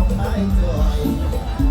องไม้จ่อย